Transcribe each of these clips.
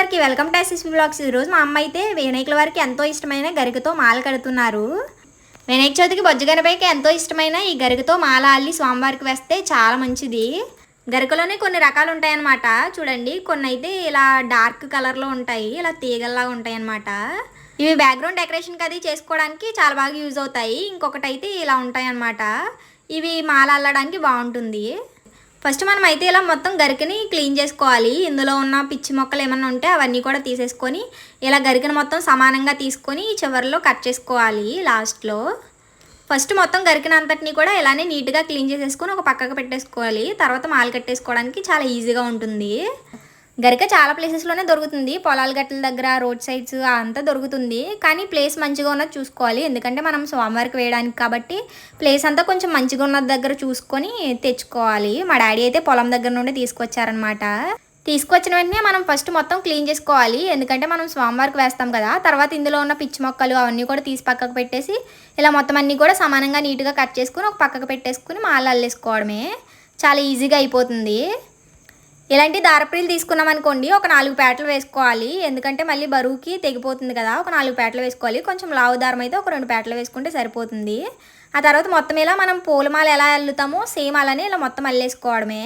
అందరికీ welcome to SSP blogs. ఈరోజు మా అమ్మ అయితే వినాయకుల వారికి ఎంతో ఇష్టమైన గరికతో మాల కడుతున్నారు. వినాయక చవితికి బొజ్జ గణపైకి ఎంతో ఇష్టమైన ఈ గరికతో మాల అల్లి స్వామివారికి వేస్తే చాలా మంచిది. గరికలోనే కొన్ని రకాలు ఉంటాయన్నమాట. చూడండి కొన్ని అయితే ఇలా డార్క్ కలర్లో ఉంటాయి ఇలా తీగల్లాగా ఉంటాయి అన్నమాట ఇవి బ్యాక్గ్రౌండ్ డెకరేషన్కి అది చేసుకోవడానికి చాలా బాగా యూజ్ అవుతాయి. ఇంకొకటి అయితే ఇలా ఉంటాయన్నమాట. ఇవి మాల అల్లడానికి బాగుంటుంది. ఫస్ట్ మనం అయితే ఇలా మొత్తం గరికని క్లీన్ చేసుకోవాలి. ఇందులో ఉన్న పిచ్చి మొక్కలు ఏమన్నా ఉంటే అవన్నీ కూడా తీసేసుకొని ఇలా గరికని మొత్తం సమానంగా తీసుకొని చివరిలో కట్ చేసుకోవాలి లాస్ట్లో. ఫస్ట్ మొత్తం గరికిన అంతటిని కూడా ఇలానే నీట్గా క్లీన్ చేసేసుకొని ఒక పక్కకు పెట్టేసుకోవాలి. తర్వాత మాలు కట్టేసుకోవడానికి చాలా ఈజీగా ఉంటుంది. గరిక చాలా ప్లేసెస్లోనే దొరుకుతుంది. పొలాల గట్ల దగ్గర రోడ్ సైడ్స్ అంతా దొరుకుతుంది. కానీ ప్లేస్ మంచిగా ఉన్నది చూసుకోవాలి. ఎందుకంటే మనం స్వామివారికి వేయడానికి కాబట్టి ప్లేస్ అంతా కొంచెం మంచిగా ఉన్న దగ్గర చూసుకొని తెచ్చుకోవాలి. మా డాడీ అయితే పొలం దగ్గర నుండి తీసుకొచ్చారనమాట తీసుకొచ్చిన వెంటనే మనం ఫస్ట్ మొత్తం క్లీన్ చేసుకోవాలి. ఎందుకంటే మనం స్వామివారికి వేస్తాం కదా. తర్వాత ఇందులో ఉన్న పిచ్చి మొక్కలు అవన్నీ కూడా తీసి పక్కకు పెట్టేసి ఇలా మొత్తం అన్నీ కూడా సమానంగా నీట్గా కట్ చేసుకుని ఒక పక్కకు పెట్టేసుకుని మాల అల్లేసుకోవడమే. చాలా ఈజీగా అయిపోతుంది. ఇలాంటి దారప్రీలు తీసుకున్నాం అనుకోండి ఒక నాలుగు పేటలు వేసుకోవాలి. ఎందుకంటే మళ్ళీ బరువుకి తెగిపోతుంది కదా ఒక నాలుగు పేటలు వేసుకోవాలి. కొంచెం లావు దారం అయితే ఒక రెండు పేటలు వేసుకుంటే సరిపోతుంది. ఆ తర్వాత మొత్తం ఇలా మనం పూలమాల ఎలా అల్లుతామో సేమ్ అలానే ఇలా మొత్తం అల్లేసుకోవడమే.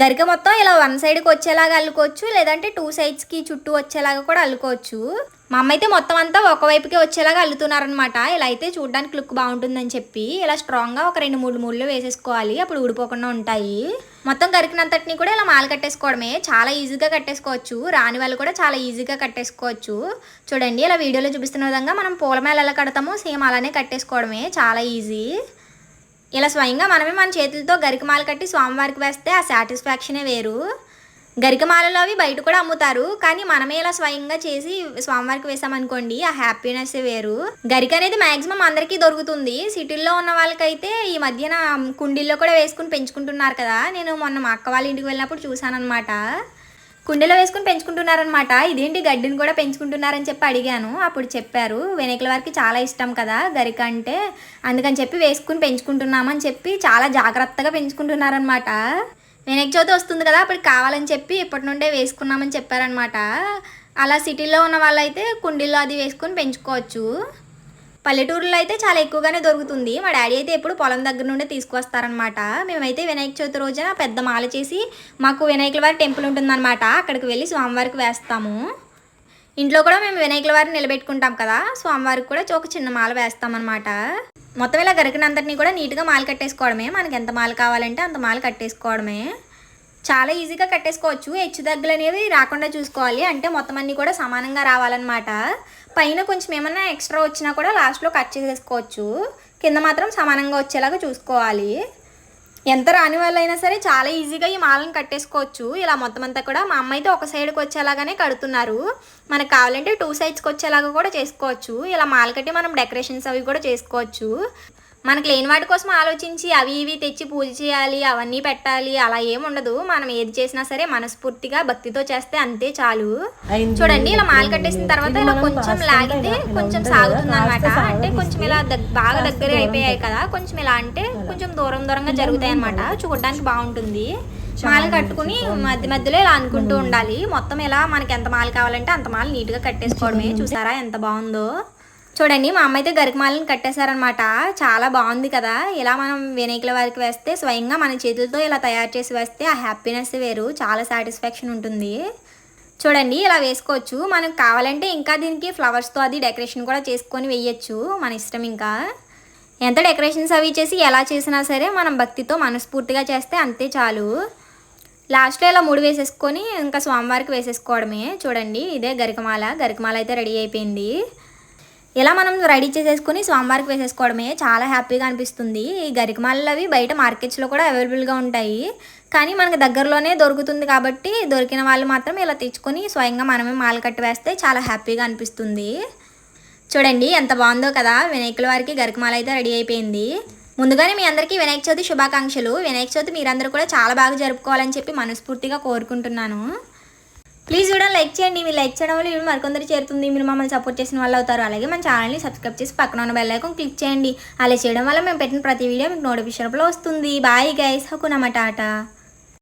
గరిక మొత్తం ఇలా వన్ సైడ్కి వచ్చేలాగా అల్లుకోవచ్చు లేదంటే టూ సైడ్స్కి చుట్టూ వచ్చేలాగా కూడా అల్లుకోవచ్చు. మా అమ్మ అయితే మొత్తం అంతా ఒకవైపుకి వచ్చేలాగా అల్లుతున్నారనమాట ఇలా అయితే చూడడానికి లుక్ బాగుంటుందని చెప్పి ఇలా స్ట్రాంగ్గా ఒక రెండు మూడు మూడులో వేసేసుకోవాలి. అప్పుడు ఊడిపోకుండా ఉంటాయి. మొత్తం గరికినంతటిని కూడా ఇలా మాల కట్టేసుకోవడమే. చాలా ఈజీగా కట్టేసుకోవచ్చు. రాని వాళ్ళు కూడా చాలా ఈజీగా కట్టేసుకోవచ్చు. చూడండి ఇలా వీడియోలో చూపిస్తున్న విధంగా మనం పూల మేళ ఎలా కడతామో సేమ్ అలానే కట్టేసుకోవడమే. చాలా ఈజీ. ఇలా స్వయంగా మనమే మన చేతులతో గరికమాల కట్టి స్వామివారికి వేస్తే ఆ సాటిస్ఫాక్షనే వేరు. గరికమాలలో అవి బయట కూడా అమ్ముతారు. కానీ మనమే ఇలా స్వయంగా చేసి స్వామివారికి వేసామనుకోండి ఆ హ్యాపీనెస్ వేరు. గరిక అనేది మాక్సిమం అందరికీ దొరుకుతుంది. సిటీల్లో ఉన్న వాళ్ళకైతే ఈ మధ్యన కుండీల్లో కూడా వేసుకుని పెంచుకుంటున్నారు కదా. నేను మొన్న మా అక్క వాళ్ళ ఇంటికి వెళ్ళినప్పుడు చూశానమాట కుండీలో వేసుకుని పెంచుకుంటున్నారనమాట ఇదేంటి గడ్డిని కూడా పెంచుకుంటున్నారని చెప్పి అడిగాను. అప్పుడు చెప్పారు వెనకల వారికి చాలా ఇష్టం కదా గరిక అంటే. అందుకని చెప్పి వేసుకుని పెంచుకుంటున్నామని చెప్పి చాలా జాగ్రత్తగా పెంచుకుంటున్నారనమాట వినాయక చవితి వస్తుంది కదా అప్పుడు కావాలని చెప్పి ఇప్పటి నుండే వేసుకున్నామని చెప్పారనమాట అలా సిటీలో ఉన్న వాళ్ళైతే కుండీల్లో అది వేసుకొని పెంచుకోవచ్చు. పల్లెటూరులో అయితే చాలా ఎక్కువగానే దొరుకుతుంది. మా డాడీ అయితే ఎప్పుడు పొలం దగ్గర నుండే తీసుకొస్తారనమాట మేమైతే వినాయక చవితి రోజున పెద్ద మాల చేసి మాకు వినాయకుల వారి టెంపుల్ ఉంటుందన్నమాట. అక్కడికి వెళ్ళి స్వామివారికి వేస్తాము. ఇంట్లో కూడా మేము వినాయకుల వారిని నిలబెట్టుకుంటాం కదా స్వామివారికి కూడా ఒక చిన్న మాల వేస్తామన్నమాట. మొత్తం ఇలా గరికినంతటిని కూడా నీట్గా మాలు కట్టేసుకోవడమే. మనకి ఎంత మాలు కావాలంటే అంత మాలు కట్టేసుకోవడమే. చాలా ఈజీగా కట్టేసుకోవచ్చు. హెచ్చు దగ్గులు అనేవి రాకుండా చూసుకోవాలి. అంటే మొత్తం అన్నీ కూడా సమానంగా రావాలన్నమాట. పైన కొంచెం ఏమన్నా ఎక్స్ట్రా వచ్చినా కూడా లాస్ట్లో కట్ చేసేసుకోవచ్చు. కింద మాత్రం సమానంగా వచ్చేలాగా చూసుకోవాలి. ఎంత రాని వాళ్ళైనా సరే చాలా ఈజీగా ఈ మాలను కట్టేసుకోవచ్చు. ఇలా మొత్తం అంతా కూడా మా అమ్మ అయితే ఒక సైడ్కి వచ్చేలాగానే కడుతున్నారు. మనకు కావాలంటే టూ సైడ్స్కి వచ్చేలాగా కూడా చేసుకోవచ్చు. ఇలా మాల కట్టి మనం డెకరేషన్స్ అవి కూడా చేసుకోవచ్చు. మనకు లేని వాటి కోసం ఆలోచించి అవి ఇవి తెచ్చి పూజ చేయాలి అవన్నీ పెట్టాలి అలా ఏం ఉండదు. మనం ఏది చేసినా సరే మనస్ఫూర్తిగా భక్తితో చేస్తే అంతే చాలు. చూడండి ఇలా మాల కట్టేసిన తర్వాత ఇలా కొంచెం లాగితే కొంచెం సాగుతుంది అనమాట అంటే కొంచెం ఇలా బాగా దగ్గర అయిపోయాయి కదా కొంచెం ఇలా అంటే కొంచెం దూరం దూరంగా జరుగుతాయి అనమాట చూడడానికి బాగుంటుంది. మాల కట్టుకుని మధ్య మధ్యలో ఇలా అనుకుంటూ ఉండాలి. మొత్తం ఇలా మనకి ఎంత మాల కావాలంటే అంత మాల నీట్గా కట్టేసుకోవడమే. చూసారా ఎంత బాగుందో? చూడండి మా అమ్మ అయితే గరికమాలని కట్టేశారనమాట చాలా బాగుంది కదా. ఇలా మనం వినాయకుల వారికి వేస్తే స్వయంగా మన చేతులతో ఇలా తయారు చేసి వేస్తే ఆ హ్యాపీనెస్ వేరు. చాలా సాటిస్ఫాక్షన్ ఉంటుంది. చూడండి ఇలా వేసుకోవచ్చు. మనకు కావాలంటే ఇంకా దీనికి ఫ్లవర్స్తో అది డెకరేషన్ కూడా చేసుకొని వేయచ్చు మన ఇష్టం ఇంకా. ఎంత డెకరేషన్స్ అవి చేసి ఎలా చేసినా సరే మనం భక్తితో మనస్ఫూర్తిగా చేస్తే అంతే చాలు. లాస్ట్లో ఇలా మూడు వేసేసుకొని ఇంకా స్వామివారికి వేసేసుకోవడమే. చూడండి ఇదే గరికమాల. గరికమాల అయితే రెడీ అయిపోయింది. ఇలా మనం రెడీ చేసేసుకొని స్వామివారికి వేసేసుకోవడమే చాలా హ్యాపీగా అనిపిస్తుంది. ఈ గరికమాలలు అవి బయట మార్కెట్స్లో కూడా అవైలబుల్గా ఉంటాయి. కానీ మనకు దగ్గరలోనే దొరుకుతుంది కాబట్టి దొరికిన వాళ్ళు మాత్రం ఇలా తెచ్చుకొని స్వయంగా మనమే మాల కట్టి వేస్తే చాలా హ్యాపీగా అనిపిస్తుంది. చూడండి ఎంత బాగుందో కదా. వినాయకుల వారికి గరికమాల అయితే రెడీ అయిపోయింది. ముందుగానే మీ అందరికీ వినాయక చవితి శుభాకాంక్షలు. వినాయక చవితి మీరందరూ కూడా చాలా బాగా జరుపుకోవాలని చెప్పి మనస్ఫూర్తిగా కోరుకుంటున్నాను. ప్లీజ్ కూడా లైక్ చేయండి. మీరు లైక్ చేయడం వల్ల ఇవి మరికొందరు చేరుతుంది. మీరు మమ్మల్ని సపోర్ట్ చేసిన వాళ్ళు అవుతారు. అలాగే మన ఛానల్ని సబ్స్క్రైబ్ చేసి పక్కన ఉన్న బెల్ ఐకాన్ క్లిక్ చేయండి. అలా చేయడం వల్ల మేము పెట్టిన ప్రతి వీడియో మీకు నోటిఫికేషన్లో వస్తుంది. బాయ్ గైస్ హకునమాట టాటా.